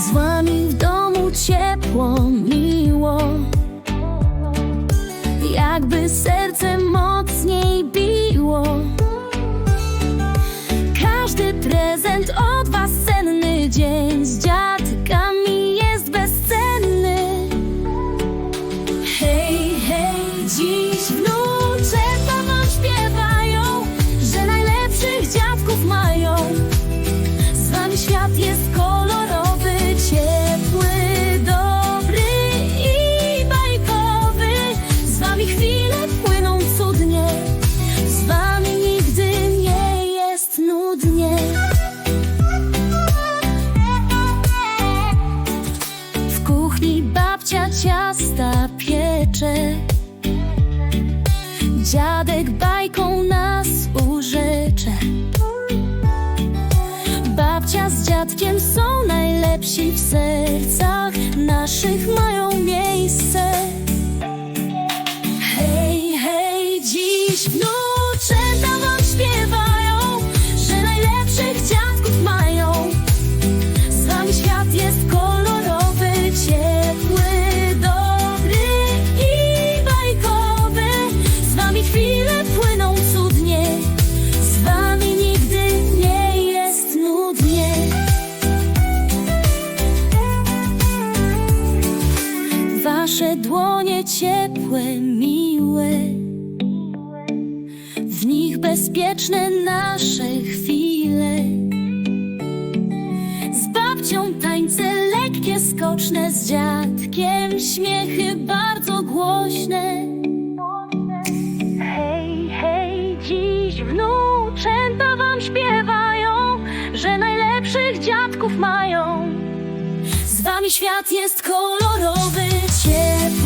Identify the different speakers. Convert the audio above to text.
Speaker 1: z wami w domu ciepło, miło. Jakby serce mocniej biło. Każdy prezent od was senny dzień z dziadkami jest bezcenny. Hej, hej, dziś wnuczek wam śpiewają Że najlepszych dziadków mają. Z wami świat jest Dziadkiem są najlepsi w sercach naszych mają miejsce. Wasze dłonie ciepłe, miłe, w nich bezpieczne nasze chwile. Z babcią tańce lekkie, skoczne, z dziadkiem śmiechy bardzo głośne. Hej, hej, dziś wnuczęta wam śpiewają, że najlepszych dziadków mają. Z wami świat jest kolorowy, ciepły.